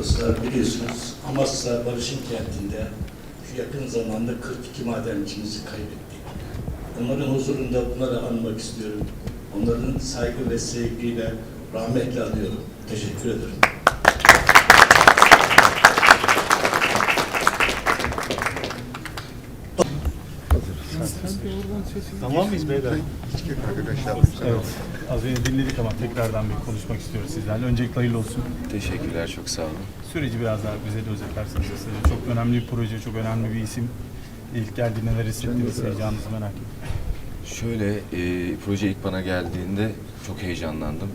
dostlar biliyorsunuz Amasya Barış'ın kentinde şu yakın zamanda 42 madencimizi kaybettik. Onların huzurunda bunları anmak istiyorum. Onların saygı ve sevgiyle rahmetle anıyorum. Teşekkür ederim. Tamam mıyız beyler? Arkadaşlar Evet. Az önce dinledik ama tekrardan bir konuşmak istiyoruz sizlerle. Öncelikle hayırlı olsun. Teşekkürler, çok sağ olun. Süreci biraz daha bize de özetlerseniz. Çok önemli bir proje, çok önemli bir isim. İlk geldiğinde neler hissettiniz, heyecanınızı merak ediyorum. Şöyle, e, proje ilk bana geldiğinde çok heyecanlandım.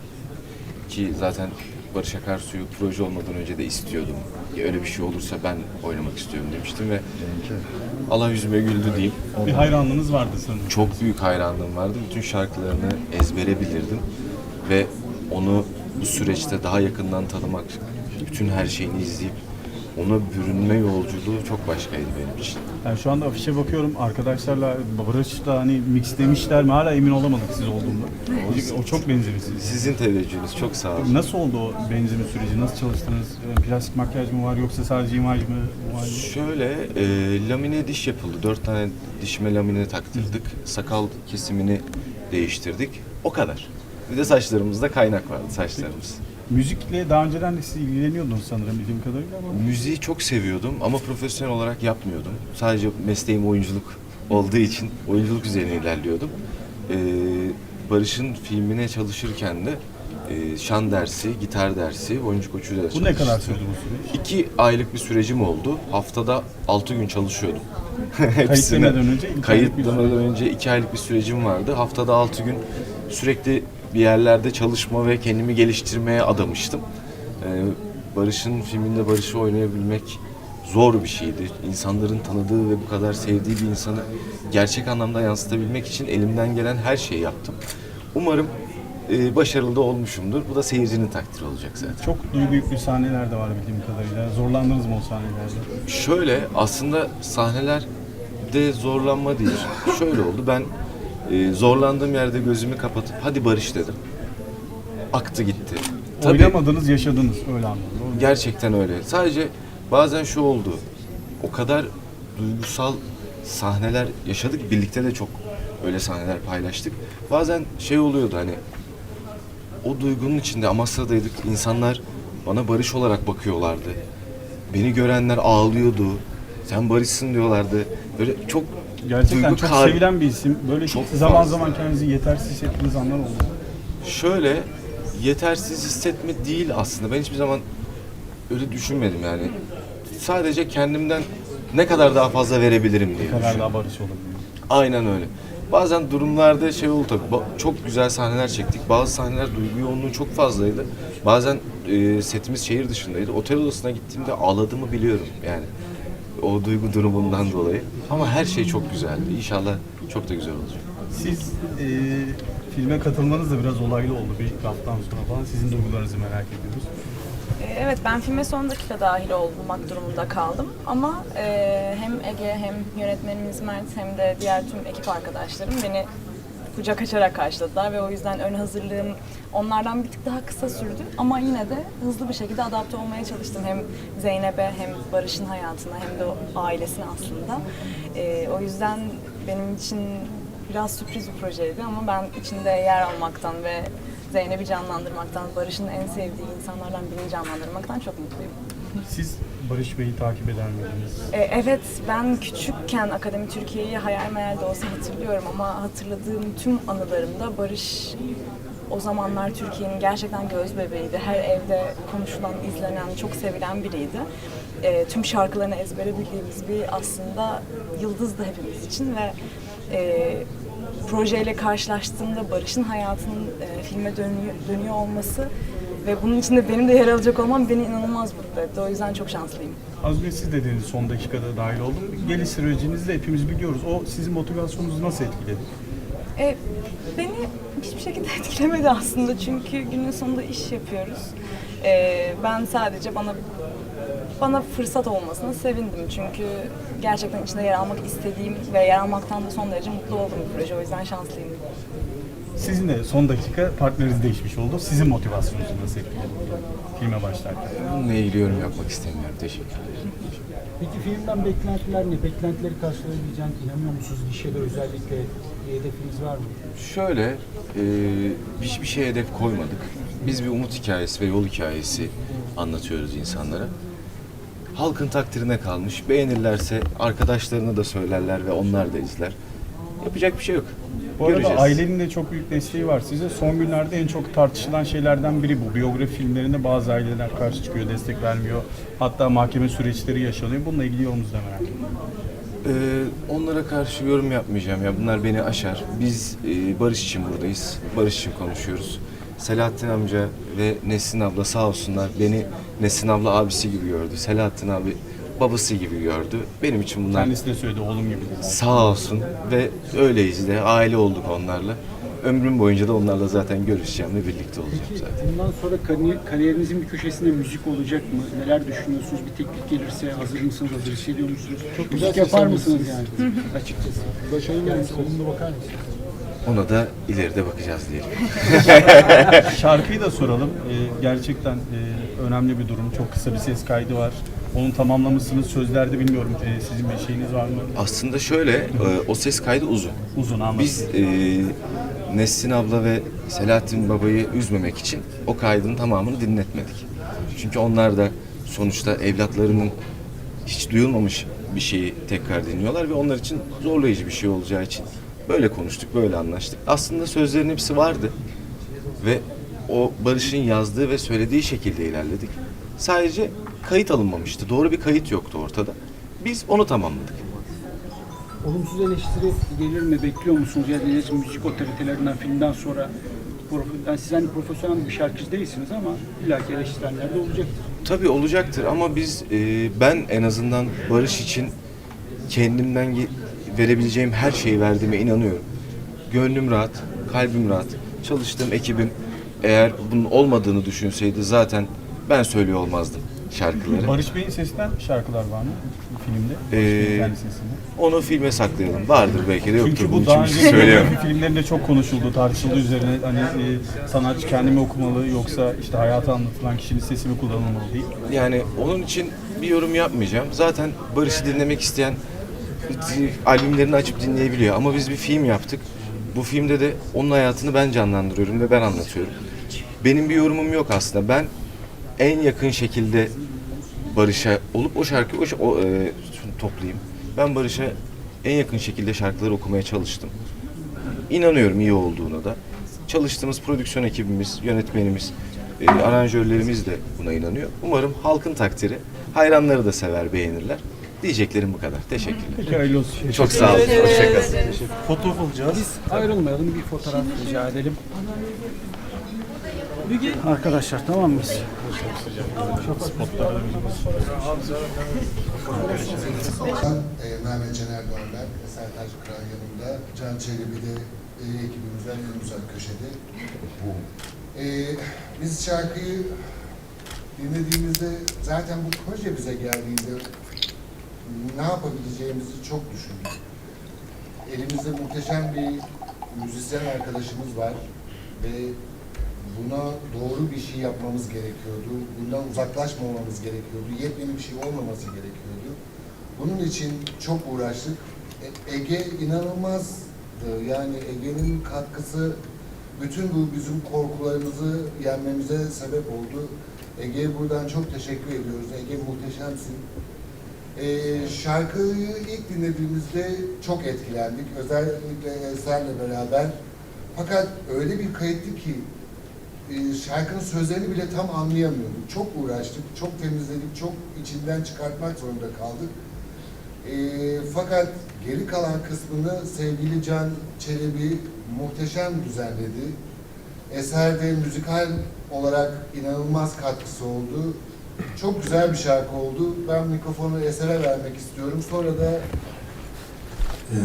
Ki zaten Barış Akarsu'yu proje olmadan önce de istiyordum. Ya öyle bir şey olursa ben oynamak istiyorum demiştim ve Allah yüzüme güldü diyeyim. Bir hayranlığınız vardı sanırım. Çok büyük hayranlığım vardı. Bütün şarkılarını ezbere bilirdim. Ve onu bu süreçte daha yakından tanımak, bütün her şeyini izleyip ona bürünme yolculuğu çok başkaydı benim için. Yani şu anda afişe bakıyorum. Arkadaşlarla Barış'la hani mix demişler mi? Hala emin olamadık siz olduğunda. O çok benzemişsiniz. Sizin teveccühünüz çok sağ olun. Nasıl oldu o benzeme süreci? Nasıl çalıştınız? Ee, Plastik makyaj mı var yoksa sadece imaj mı var? Şöyle, e, lamine diş yapıldı. Dört tane dişime lamine taktırdık. Sakal kesimini değiştirdik. O kadar. Bir de saçlarımızda kaynak vardı saçlarımız. Müzikle daha önceden de siz ilgileniyordunuz sanırım bildiğim kadarıyla ama Müziği çok seviyordum ama profesyonel olarak yapmıyordum. Sadece mesleğim oyunculuk olduğu için oyunculuk üzerine ilerliyordum. E, Barış'ın filmine çalışırken de e, şan dersi, gitar dersi, oyuncu koçuyla bu ne kadar sürdü bu süreç? İki aylık bir sürecim oldu. Haftada altı gün çalışıyordum. Kayıtlameden önce iki aylık bir Kayıtlamadan süreç. önce iki aylık bir sürecim vardı. Haftada altı gün sürekli bir yerlerde çalışma ve kendimi geliştirmeye adamıştım. Ee, Barış'ın filminde Barış'ı oynayabilmek zor bir şeydi. İnsanların tanıdığı ve bu kadar sevdiği bir insanı gerçek anlamda yansıtabilmek için elimden gelen her şeyi yaptım. Umarım e, başarılı da olmuşumdur. Bu da seyircinin takdiri olacak zaten. Çok duygu yüklü sahneler de var bildiğim kadarıyla. Zorlandınız mı o sahnelerde? Şöyle aslında sahnelerde zorlanma değil. Şöyle oldu ben e, zorlandığım yerde gözümü kapatıp hadi Barış dedim. Aktı gitti. Tabii Oynamadınız, yaşadınız öyle anladım. doğru gerçekten öyle. Sadece bazen şu oldu. O kadar duygusal sahneler yaşadık. Birlikte de çok öyle sahneler paylaştık. Bazen şey oluyordu hani o duygunun içinde Amasya'daydık. İnsanlar bana Barış olarak bakıyorlardı. Beni görenler ağlıyordu. Sen Barış'sın diyorlardı. Böyle çok Gerçekten duygu çok kar- sevilen bir isim. Böyle Çok zaman fazla. zaman kendinizi yetersiz hissettiğiniz anlar oldu. Şöyle yetersiz hissetme değil aslında. Ben hiçbir zaman öyle düşünmedim yani. Sadece kendimden ne kadar daha fazla verebilirim diye Ne kadar düşündüm. daha barış olabilir. Aynen öyle. Bazen durumlarda şey oldu tabii. ba- Çok güzel sahneler çektik. Bazı sahneler duygu yoğunluğu çok fazlaydı. Bazen e, setimiz şehir dışındaydı. Otel odasına gittiğimde ağladığımı biliyorum yani. O duygu durumundan dolayı. Ama her şey çok güzeldi. İnşallah çok da güzel olacak. Siz e, filme katılmanız da biraz olaylı oldu bir haftadan sonra falan. Sizin duygularınızı merak ediyoruz. Ee, Evet ben filme son dakika dahil olmak durumunda kaldım ama e, hem Ege hem yönetmenimiz Mert hem de diğer tüm ekip arkadaşlarım beni kucak açarak karşıladılar ve o yüzden ön hazırlığım onlardan bir tık daha kısa sürdü ama yine de hızlı bir şekilde adapte olmaya çalıştım hem Zeynep'e hem Barış'ın hayatına hem de ailesine aslında. Ee, o yüzden benim için biraz sürpriz bir projeydi ama ben içinde yer almaktan ve Zeynep'i canlandırmaktan, Barış'ın en sevdiği insanlardan birini canlandırmaktan çok mutluyum. Siz Barış Bey'i takip eder miydiniz? Ee, evet, ben küçükken Akademi Türkiye'yi hayal meyal de olsa hatırlıyorum ama hatırladığım tüm anılarımda Barış o zamanlar Türkiye'nin gerçekten göz bebeğiydi. Her evde konuşulan, izlenen, çok sevilen biriydi. Ee, tüm şarkılarını ezbere bildiğimiz bir aslında yıldızdı hepimiz için ve e, projeyle karşılaştığımda Barış'ın hayatının e, filme dönüyor, dönüyor olması ve bunun içinde benim de yer alacak olmam beni inanılmaz mutlu etti. O yüzden çok şanslıyım. Az önce siz dediğiniz son dakikada dahil oldum. Geliş sürecinizi de hepimiz biliyoruz. O sizin motivasyonunuzu nasıl etkiledi? E, beni hiçbir şekilde etkilemedi aslında çünkü günün sonunda iş yapıyoruz. E, ben sadece bana bana fırsat olmasına sevindim çünkü gerçekten içinde yer almak istediğim ve yer almaktan da son derece mutlu olduğum bir proje. O yüzden şanslıyım. Sizin de son dakika partneriniz değişmiş oldu. Sizin motivasyonunuzu nasıl etkiledi filme başlarken? Bununla ilgili yorum yapmak istemiyorum. Teşekkür ederim. Peki filmden beklentiler ne? Beklentileri karşılayabileceğine inanıyor musunuz? Gişede özellikle bir hedefiniz var mı? Şöyle, e, hiçbir şey hedef koymadık. Biz bir umut hikayesi ve yol hikayesi anlatıyoruz insanlara. Halkın takdirine kalmış. Beğenirlerse arkadaşlarına da söylerler ve onlar da izler. Yapacak bir şey yok. Bu arada Göreceğiz. ailenin de çok büyük desteği var size. Son günlerde en çok tartışılan şeylerden biri bu. Biyografi filmlerinde bazı aileler karşı çıkıyor, destek vermiyor. Hatta mahkeme süreçleri yaşanıyor. Bununla ilgili yorumunuzu da merak ediyorum. Ee, onlara karşı yorum yapmayacağım ya. Bunlar beni aşar. Biz e, barış için buradayız. Barış için konuşuyoruz. Selahattin amca ve Nesin abla sağ olsunlar beni Nesin abla abisi gibi gördü. Selahattin abi babası gibi gördü. Benim için bunlar Kendisi de söyledi oğlum gibi dedi. sağ olsun ve öyleyiz de aile olduk onlarla. Ömrüm boyunca da onlarla zaten görüşeceğim ve birlikte olacağım Peki zaten. bundan sonra kariyer, kariyerinizin bir köşesinde müzik olacak mı? Neler düşünüyorsunuz? Bir teklif gelirse hazır mısınız? Hazır hissediyor musunuz? Çok müzik yapar mısınız yani? Açıkçası. Başarılı yani olumlu bakar mısınız? Ona da ileride bakacağız diyelim. Şarkıyı da soralım. Ee, gerçekten e, önemli bir durum. Çok kısa bir ses kaydı var. Onu tamamlamışsınız. Sözlerde bilmiyorum e, sizin bir şeyiniz var mı? Aslında şöyle, e, o ses kaydı uzun. Uzun anladım. Biz e, Nesrin abla ve Selahattin babayı üzmemek için o kaydın tamamını dinletmedik. Çünkü onlar da sonuçta evlatlarının hiç duyulmamış bir şeyi tekrar dinliyorlar ve onlar için zorlayıcı bir şey olacağı için böyle konuştuk, böyle anlaştık. Aslında sözlerin hepsi vardı ve o Barış'ın yazdığı ve söylediği şekilde ilerledik. Sadece kayıt alınmamıştı. Doğru bir kayıt yoktu ortada. Biz onu tamamladık. Olumsuz eleştiri gelir mi? Bekliyor musunuz? Ya da müzik otoritelerinden filmden sonra yani siz hani profesyonel bir şarkıcı değilsiniz ama illaki eleştirenler de olacaktır. Tabii olacaktır ama biz e, ben en azından barış için kendimden verebileceğim her şeyi verdiğime inanıyorum. Gönlüm rahat, kalbim rahat. Çalıştığım ekibim eğer bunun olmadığını düşünseydi zaten ben söylüyor olmazdım şarkıları. Barış Bey'in sesinden şarkılar var mı filmde? Ee, Barış. Onu filme saklayalım. Vardır belki de yoktur. Çünkü bu daha önce şey söyleyemem. biyografi filmlerinde çok konuşuldu, tartışıldı üzerine. Hani e, sanatçı kendimi okumalı yoksa işte hayatı anlatılan kişinin sesi mi kullanılmalı değil. Yani onun için bir yorum yapmayacağım. Zaten Barış'ı dinlemek isteyen albümlerini açıp dinleyebiliyor. Ama biz bir film yaptık. Bu filmde de onun hayatını ben canlandırıyorum ve ben anlatıyorum. Benim bir yorumum yok aslında. Ben en yakın şekilde Barış'a olup o şarkıyı o, o, e, toplayayım. Ben Barış'a en yakın şekilde şarkıları okumaya çalıştım. İnanıyorum iyi olduğuna da. Çalıştığımız prodüksiyon ekibimiz, yönetmenimiz, e, aranjörlerimiz de buna inanıyor. Umarım halkın takdiri, hayranları da sever, beğenirler. Diyeceklerim bu kadar. Teşekkürler. Peki hayırlı olsun. Çok sağ olun. Hoşçakalın. Fotoğraf alacağız. Biz ayrılmayalım bir fotoğraf rica edelim. Arkadaşlar tamam mıyız? e, Mehmet Cener Doğanberk, Eser Taş Kıran yanımda, Can Çelebi de e, ekibimizden en uzak köşede. E, biz şarkıyı dinlediğimizde zaten bu proje bize geldiğinde ne yapabileceğimizi çok düşündük. Elimizde muhteşem bir müzisyen arkadaşımız var ve buna doğru bir şey yapmamız gerekiyordu. Bundan uzaklaşmamamız gerekiyordu. Yepyeni bir şey olmaması gerekiyordu. Bunun için çok uğraştık. E- Ege inanılmazdı. Yani Ege'nin katkısı bütün bu bizim korkularımızı yenmemize sebep oldu. Ege'ye buradan çok teşekkür ediyoruz. Ege muhteşemsin. Ee, şarkıyı ilk dinlediğimizde çok etkilendik. Özellikle Eser'le beraber. Fakat öyle bir kayıttı ki e, şarkının sözlerini bile tam anlayamıyorduk. Çok uğraştık, çok temizledik, çok içinden çıkartmak zorunda kaldık. E, fakat geri kalan kısmını sevgili Can Çelebi muhteşem düzenledi. Eserde müzikal olarak inanılmaz katkısı oldu. Çok güzel bir şarkı oldu. Ben mikrofonu Eser'e vermek istiyorum. Sonra da Ee,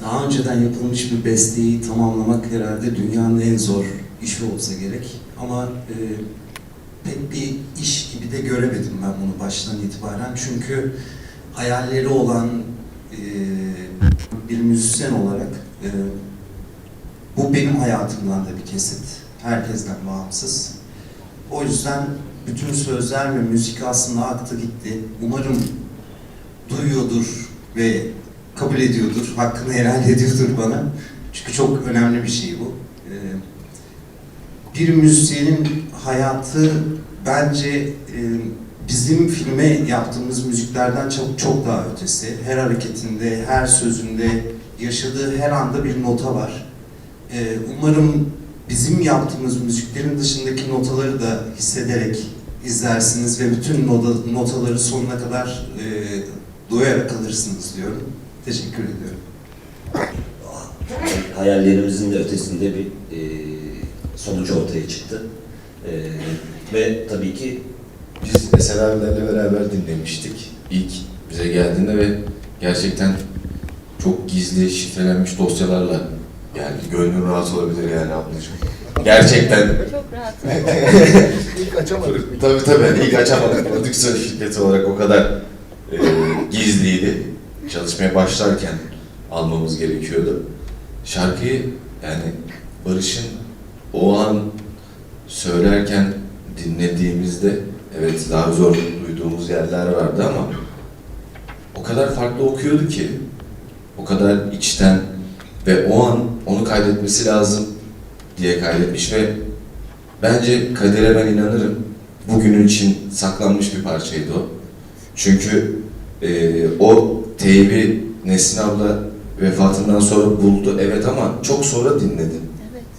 Daha önceden yapılmış bir besteyi tamamlamak herhalde dünyanın en zor işi olsa gerek. Ama e, pek bir iş gibi de göremedim ben bunu baştan itibaren. Çünkü hayalleri olan e, bir müzisyen olarak e, bu benim hayatımdan da bir kesit. Herkesten bağımsız. O yüzden bütün sözler ve müzik aslında aktı gitti. Umarım duyuyordur ve kabul ediyordur, hakkını helal ediyordur bana. Çünkü çok önemli bir şey bu. Ee, bir müzisyenin hayatı bence e, bizim filme yaptığımız müziklerden çok çok daha ötesi. Her hareketinde, her sözünde, yaşadığı her anda bir nota var. Ee, umarım bizim yaptığımız müziklerin dışındaki notaları da hissederek izlersiniz ve bütün nota- notaları sonuna kadar e, doyarak alırsınız diyorum. Teşekkür ediyorum. hayallerimizin de ötesinde bir e, sonuç ortaya çıktı. E, ve tabii ki Biz Eser abilerle beraber dinlemiştik. İlk bize geldiğinde ve gerçekten çok gizli, şifrelenmiş dosyalarla geldi. Gönlün rahat olabilir yani ablacığım. Gerçekten Çok rahat. Açamadık. Tabii tabii. İlk açamadık. Prodüksiyon şirketi olarak o kadar e, gizliydi. Çalışmaya başlarken almamız gerekiyordu. Şarkıyı yani Barış'ın o an söylerken dinlediğimizde evet daha zor duyduğumuz yerler vardı ama o kadar farklı okuyordu ki o kadar içten ve o an onu kaydetmesi lazım diye kaydetmiş ve Bence kadere ben inanırım. Bugünün için saklanmış bir parçaydı o. Çünkü e, o teybi Nesin abla vefatından sonra buldu evet ama çok sonra dinledim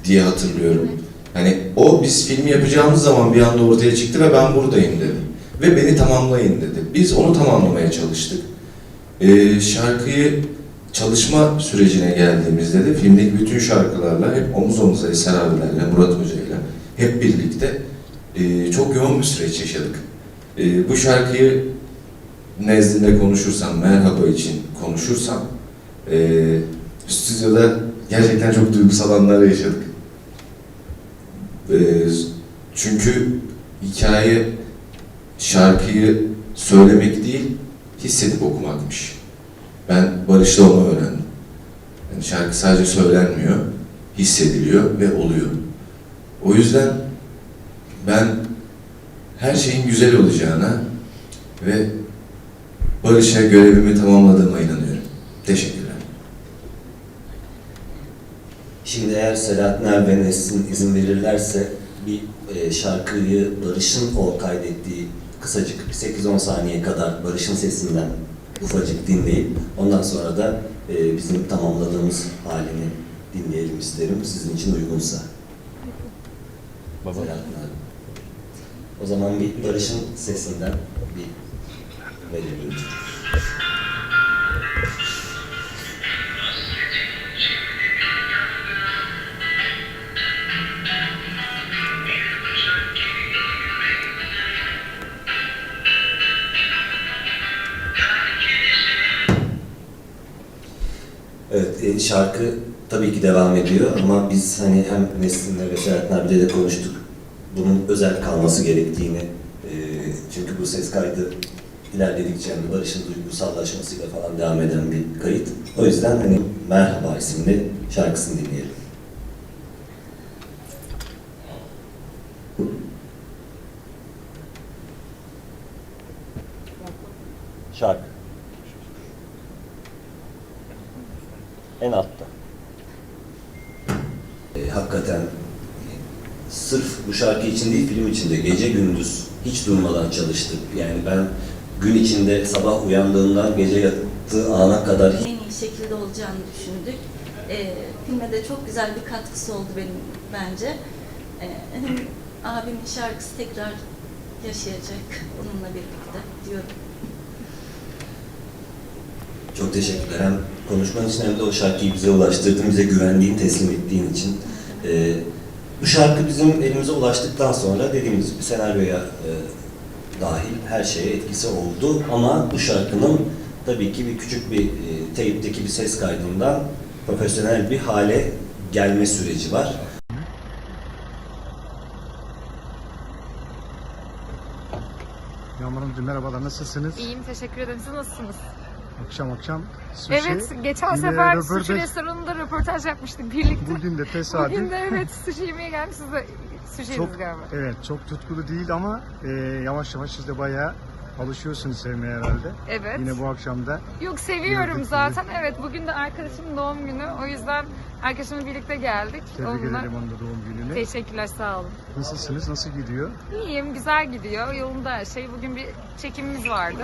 diye hatırlıyorum. Hani o biz filmi yapacağımız zaman bir anda ortaya çıktı ve ben buradayım dedi. Ve beni tamamlayın dedi. Biz onu tamamlamaya çalıştık. E, şarkıyı çalışma sürecine geldiğimizde de filmdeki bütün şarkılarla hep omuz omuza Eser abilerle, Murat Hoca'yla hep birlikte e, çok yoğun bir süreç yaşadık. E, bu şarkıyı nezdinde konuşursam, merhaba için konuşursam e, stüdyoda gerçekten çok duygusal anlar yaşadık. E, çünkü hikaye şarkıyı söylemek değil, hissedip okumakmış. Ben Barış'ta onu öğrendim. Yani şarkı sadece söylenmiyor, hissediliyor ve oluyor. O yüzden ben her şeyin güzel olacağına ve Barış'a görevimi tamamladığıma inanıyorum. Teşekkürler. şimdi eğer Selahattin Er ve Nesin izin verirlerse bir e, şarkıyı Barış'ın o kaydettiği kısacık bir 8-10 saniye kadar Barış'ın sesinden ufacık dinleyip ondan sonra da e, bizim tamamladığımız halini dinleyelim isterim sizin için uygunsa. Baba. Selahattin. O zaman bir Barış'ın sesinden bir verelim. Evet, e, şarkı tabii ki devam ediyor ama biz hani hem Nesrin'le ve abiyle de konuştuk. Bunun özel kalması gerektiğini, e, çünkü bu ses kaydı ilerledikçe hani Barış'ın duygusallaşmasıyla falan devam eden bir kayıt. O yüzden hani Merhaba isimli şarkısını dinleyelim. Şarkı. En altta. E, hakikaten sırf bu şarkı için değil film için de gece gündüz hiç durmadan çalıştık. Yani ben gün içinde sabah uyandığından gece yattığı ana kadar en iyi şekilde olacağını düşündük. Ee, filme de çok güzel bir katkısı oldu benim bence. Ee, hem abimin şarkısı tekrar yaşayacak onunla birlikte diyorum. çok teşekkürler. Hem konuşman için hem de o şarkıyı bize ulaştırdın, bize güvendiğin, teslim ettiğin için. E, bu şarkı bizim elimize ulaştıktan sonra dediğimiz gibi senaryoya e, dahil her şeye etkisi oldu. Ama bu şarkının tabii ki bir küçük bir e, teyipteki bir ses kaydından profesyonel bir hale gelme süreci var. Yağmur Hanımcığım merhabalar, nasılsınız? İyiyim, teşekkür ederim. Siz nasılsınız? Akşam akşam sushi. Evet, geçen Yine sefer röportaj- sushi restoranında röportaj yapmıştık birlikte. Bugün de tesadüf. Bugün de evet sushi yemeye geldik. Siz de sushi çok galiba. evet çok tutkulu değil ama e, yavaş yavaş siz de bayağı alışıyorsunuz sevmeye herhalde. Evet. Yine bu akşam da Yok seviyorum Gördük zaten. Evet bugün de arkadaşımın doğum günü. O yüzden arkadaşımla birlikte geldik. tebrik Onunla- ederim onun da doğum gününü. Teşekkürler sağ olun. Nasılsınız? Nasıl gidiyor? İyiyim, güzel gidiyor. Yolunda her şey. Bugün bir çekimimiz vardı.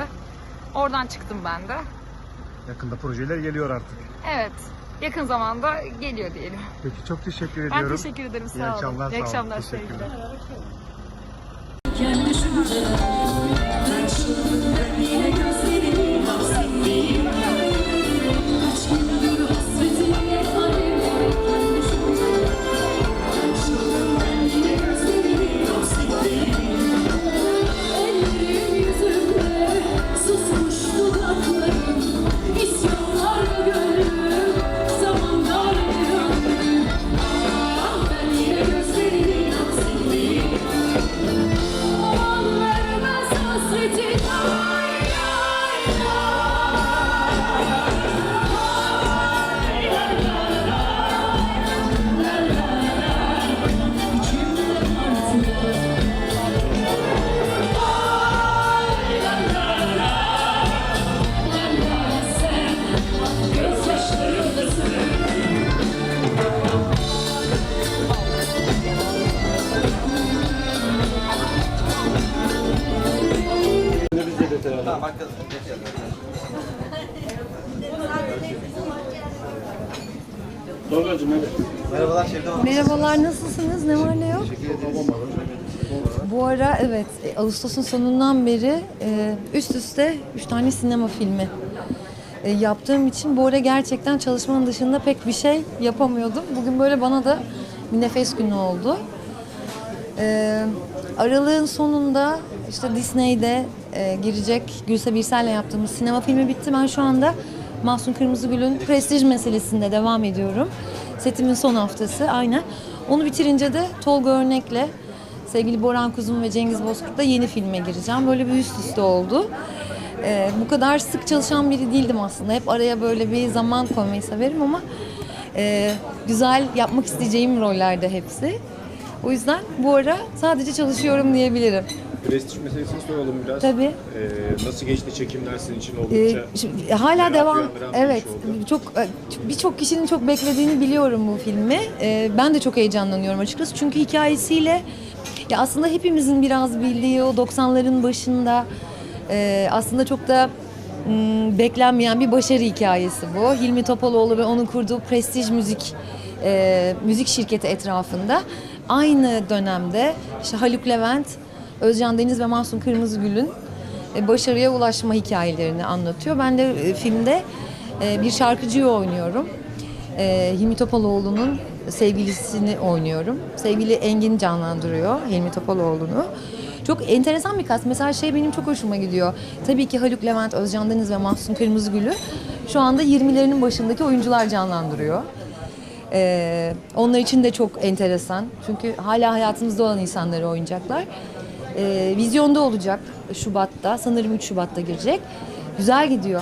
Oradan çıktım ben de. Yakında projeler geliyor artık. Evet. Yakın zamanda geliyor diyelim. Peki çok teşekkür Ben ediyorum. teşekkür ederim. Sağ İyi olun. akşamlar. İyi sağ olun. akşamlar. Teşekkürler. Merhabalar, nasılsınız? Ne var ne yok? Bu ara evet, e, Ağustos'un sonundan beri e, üst üste üç tane sinema filmi e, yaptığım için bu ara gerçekten çalışmanın dışında pek bir şey yapamıyordum. Bugün böyle bana da bir nefes günü oldu. E, aralığın sonunda işte Disney'de e, girecek Gülse Birsel'le yaptığımız sinema filmi bitti. Ben şu anda Mahsun Kırmızıgül'ün prestij meselesinde devam ediyorum. Setimin son haftası aynen. Onu bitirince de Tolga Örnek'le sevgili Boran Kuzum ve Cengiz Bozkurt'la yeni filme gireceğim. Böyle bir üst üste oldu. E, bu kadar sık çalışan biri değildim aslında. Hep araya böyle bir zaman koymayı severim ama e, güzel yapmak isteyeceğim rollerde hepsi. O yüzden bu ara sadece çalışıyorum diyebilirim. Prestij meselesini soralım biraz. Tabii. Ee, nasıl geçti çekimler sizin için Ee, oldukça? şimdi hala merak devam. bir Evet, oldu. çok e, birçok kişinin çok beklediğini biliyorum bu filmi. Ee, ben de çok heyecanlanıyorum açıkçası çünkü hikayesiyle ya aslında hepimizin biraz bildiği o 90'ların başında e, aslında çok da m, beklenmeyen bir başarı hikayesi bu. Hilmi Topaloğlu ve onun kurduğu prestij müzik e, müzik şirketi etrafında aynı dönemde işte Haluk Levent, Özcan Deniz ve Mahsun Kırmızıgül'ün e, başarıya ulaşma hikayelerini anlatıyor. Ben de e, filmde e, bir şarkıcıyı oynuyorum. Hilmi Topaloğlu'nun sevgilisini oynuyorum. Sevgili Engin canlandırıyor Hilmi Topaloğlu'nu. Çok enteresan bir kas. Mesela şey benim çok hoşuma gidiyor. Tabii ki Haluk Levent, Özcan Deniz ve Mahsun Kırmızıgül'ü şu anda 20'lerinin başındaki oyuncular canlandırıyor. Ee, onlar için de çok enteresan. Çünkü hala hayatımızda olan insanları oynayacaklar. Ee, vizyonda olacak Şubat'ta. Sanırım 3 Şubat'ta girecek. Güzel gidiyor.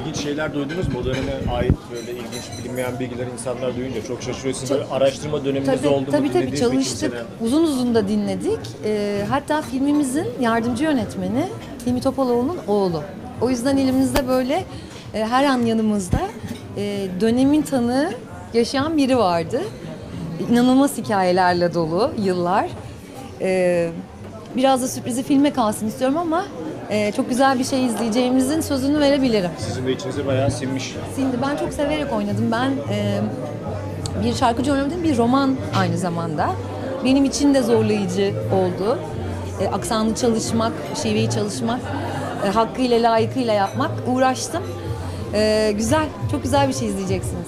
İlginç şeyler duydunuz mu? O döneme ait böyle ilginç bilinmeyen bilgiler insanlar duyunca çok şaşırıyor. Böyle araştırma döneminiz Tabii oldu mu? tabii, tabii çalıştık. Uzun uzun da dinledik. Ee, hatta filmimizin yardımcı yönetmeni Hilmi Topaloğlu'nun oğlu. O yüzden elimizde böyle e, her an yanımızda e, dönemin tanığı yaşayan biri vardı. İnanılmaz hikayelerle dolu yıllar. Ee, biraz da sürprizi filme kalsın istiyorum ama e, çok güzel bir şey izleyeceğimizin sözünü verebilirim. Sizin de içinize bayağı sinmiş. Şimdi ben çok severek oynadım. Ben e, bir şarkıcı oynadım, bir roman aynı zamanda. Benim için de zorlayıcı oldu. E, aksanlı çalışmak, şiveyi çalışmak, e, hakkıyla layıkıyla yapmak. Uğraştım. E, güzel, çok güzel bir şey izleyeceksiniz.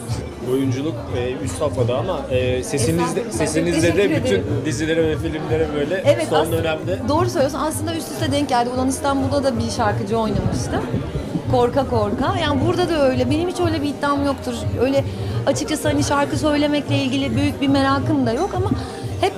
Oyunculuk e, üst safhada ama e, sesinizde, Estağfurullah. sesinizde de Teşekkür bütün ederim. dizilere ve filmlere böyle Evet, son aslında- dönemde Doğru söylüyorsun. Aslında üst üste denk geldi. Ulan İstanbul'da da bir şarkıcı oynamıştım. Korka korka. Yani burada da öyle. Benim hiç öyle bir iddiam yoktur. Öyle açıkçası hani şarkı söylemekle ilgili büyük bir merakım da yok ama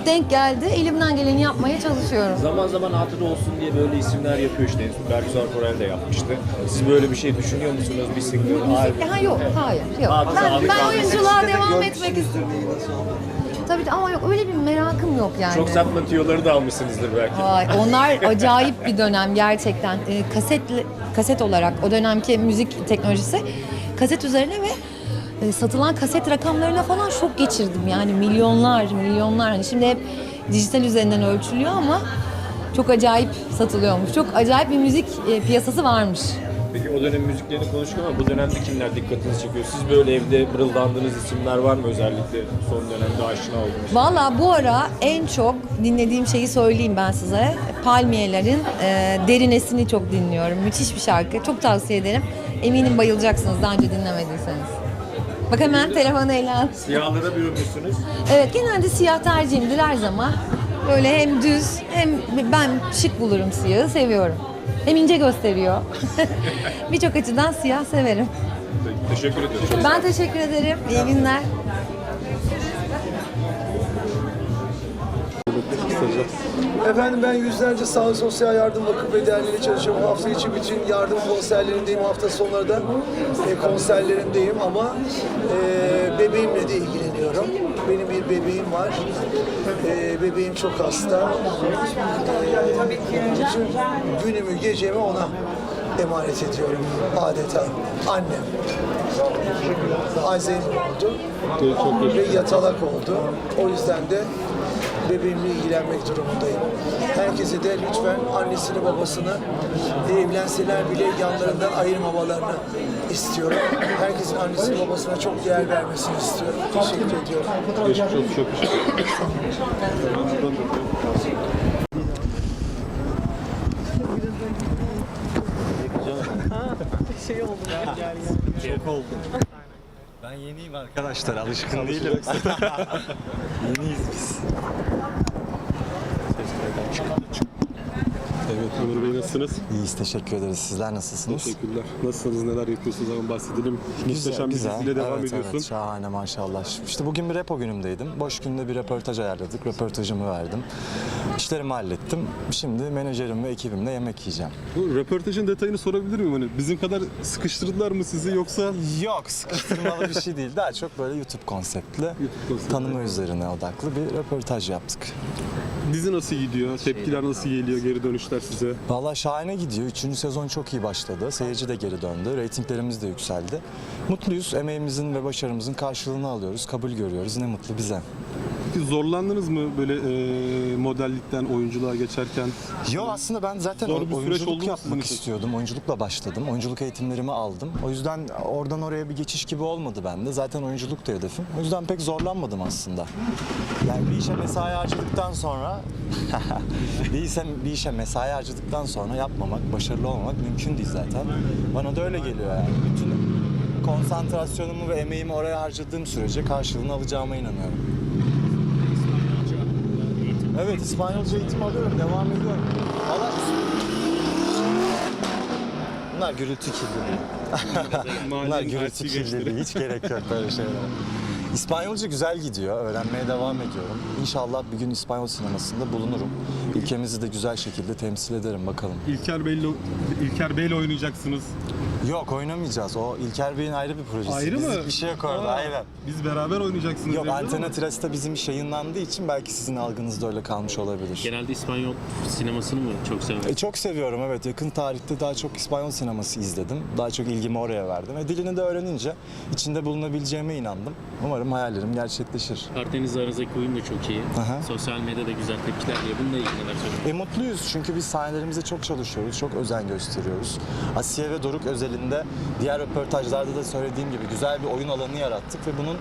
denk geldi. Elimden geleni yapmaya çalışıyorum. Zaman zaman hatıra olsun diye böyle isimler yapıyor işte. Bergüzar Korel de yapmıştı. Siz böyle bir şey düşünüyor musunuz? Bir single, albüm? Ha yok, hayır, yok. Hatıra Ben, ben oyunculuğa devam etmek istiyorum. Tabii ama yok öyle bir merakım yok yani. Çok sapma tüyoları da almışsınızdır belki. Vay, onlar acayip bir dönem gerçekten. Ee, kaset kaset olarak o dönemki müzik teknolojisi kaset üzerine ve e, satılan kaset rakamlarına falan şok geçirdim. Yani milyonlar, milyonlar. Hani şimdi hep dijital üzerinden ölçülüyor ama çok acayip satılıyormuş. Çok acayip bir müzik e, piyasası varmış. Peki o dönem müziklerini konuştuk ama bu dönemde kimler dikkatinizi çekiyor? Siz böyle evde mırıldandığınız isimler var mı özellikle son dönemde aşina olduğunuz? Valla bu ara en çok dinlediğim şeyi söyleyeyim ben size. Palmiyelerin e, Derinesini çok dinliyorum. Müthiş bir şarkı. Çok tavsiye ederim. Eminim bayılacaksınız daha önce dinlemediyseniz. Bak hemen telefonu ele al. Siyahlara bürünmüşsünüz. Evet genelde siyah tercihimdir her zaman. Böyle hem düz hem ben şık bulurum siyahı seviyorum. Hem ince gösteriyor. Birçok açıdan siyah severim. Teşekkür ederim. Ben teşekkür ederim. İyi günler. Efendim ben yüzlerce sağlık sosyal yardım vakıf ve derneğiyle çalışıyorum. Hafta içi bütün yardım konserlerindeyim. Hafta sonları da e, konserlerindeyim ama e, bebeğimle de ilgileniyorum. Benim bir bebeğim var. E, bebeğim çok hasta. E, bütün günümü, gecemi ona emanet ediyorum adeta. Annem. Alzheimer oldu ve yatalak oldu. O yüzden de bebeğimle ilgilenmek durumundayım. Herkese de lütfen annesini babasını evlenseler bile yanlarından ayırmamalarını istiyorum. Herkesin annesini babasına çok değer vermesini istiyorum. Teşekkür ediyorum. Geçmiş olsun. Çok teşekkür ederim. Ben yeniyim arkadaşlar, alışkın değilim. Yeniyiz biz. çıktı. çıktı. Evet Onur Bey nasılsınız? İyiyiz, teşekkür ederiz. Sizler nasılsınız? Teşekkürler. Nasılsınız, neler yapıyorsunuz hemen bahsedelim. Muhteşem bir diziyle devam evet, ediyorsun. Evet, şahane maşallah. İşte bugün bir repo günümdeydim. Boş günde bir röportaj ayarladık. Röportajımı verdim. İşlerimi hallettim. Şimdi menajerim ve ekibimle yemek yiyeceğim. Bu röportajın detayını sorabilir miyim? Hani bizim kadar sıkıştırdılar mı sizi yoksa? Yok, sıkıştırmalı bir şey değil. Daha çok böyle YouTube konseptli, tanıma üzerine odaklı bir röportaj yaptık. Dizi nasıl gidiyor? Tepkiler nasıl geliyor? Geri dönüşler size? Valla şahane gidiyor. Üçüncü sezon çok iyi başladı. Seyirci de geri döndü. Reytinglerimiz de yükseldi. Mutluyuz. Emeğimizin ve başarımızın karşılığını alıyoruz. Kabul görüyoruz. Ne mutlu bize. Peki zorlandınız mı böyle e, modellikten oyunculuğa geçerken? Yo aslında ben zaten Zor bir süreç oldu oyunculuk mu sizin yapmak için? istiyordum. Oyunculukla başladım. Oyunculuk eğitimlerimi aldım. O yüzden oradan oraya bir geçiş gibi olmadı bende. Zaten oyunculuk da hedefim. O yüzden pek zorlanmadım aslında. Yani bir işe mesai harcadıktan sonra bir işe, bir işe mesai harcadıktan sonra yapmamak, başarılı olmamak mümkün değil zaten. Bana da öyle geliyor yani. Bütün konsantrasyonumu ve emeğimi oraya harcadığım sürece karşılığını alacağıma inanıyorum. Evet, İspanyolca eğitim alıyorum, devam ediyorum. Valla... Bunlar gürültü kirliliği. Bunlar gürültü kirliliği, hiç gerek yok böyle şeylere. İspanyolca güzel gidiyor, öğrenmeye devam ediyorum. İnşallah bir gün İspanyol sinemasında bulunurum. Ülkemizi de güzel şekilde temsil ederim bakalım. İlker Bey'le İlker Bey'le oynayacaksınız. Yok oynamayacağız. O İlker Bey'in ayrı bir projesi. Ayrı Bizlik mı? bir şey yok orada. Aa, Aynen. Biz beraber oynayacaksınız. Yok Antena Tras'ta bizim iş yayınlandığı için belki sizin algınızda öyle kalmış olabilir. Genelde İspanyol sinemasını mı çok sever? E, çok seviyorum evet. Yakın tarihte daha çok İspanyol sineması izledim. Daha çok ilgimi oraya verdim. Ve dilini de öğrenince içinde bulunabileceğime inandım. Umarım hayallerim gerçekleşir. Partnerinizle aranızdaki uyum da çok iyi. Aha. Sosyal medyada güzel tepkiler diye. Bununla ilgili neler söylüyorsunuz? E mutluyuz çünkü biz sahnelerimizde çok çalışıyoruz, çok özen gösteriyoruz. Asiye ve Doruk özelinde diğer röportajlarda da söylediğim gibi güzel bir oyun alanı yarattık ve bunun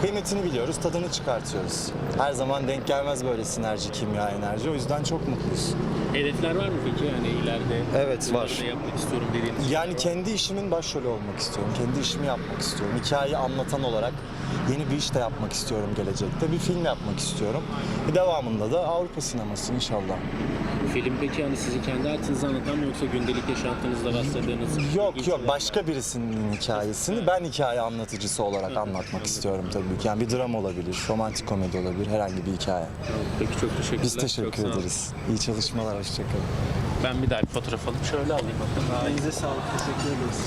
kıymetini biliyoruz, tadını çıkartıyoruz. Her zaman denk gelmez böyle sinerji, kimya, enerji. O yüzden çok mutluyuz. Hedefler var mı peki? Yani ileride Evet, var. da yapmak istiyorum dediğiniz Yani kendi işimin başrolü olmak istiyorum. Kendi işimi yapmak istiyorum. Hikayeyi anlatan olarak yeni bir iş de yapmak istiyorum gelecekte. Bir film yapmak istiyorum. Bir devamında da Avrupa sineması inşallah. Film peki hani sizin kendi hayatınızı anlatan mı yoksa gündelik yaşantınızda rastladığınız? Yok yok başka birisinin hikayesini ben hikaye anlatıcısı olarak anlatmak istiyorum tabii ki. Yani bir dram olabilir, romantik komedi olabilir, herhangi bir hikaye. Peki çok teşekkürler. Biz Çok teşekkür olun. ederiz. İyi çalışmalar, hoşçakalın. Ben bir daha bir fotoğraf alıp şöyle alayım. Elinize sağlık. Teşekkür ederiz.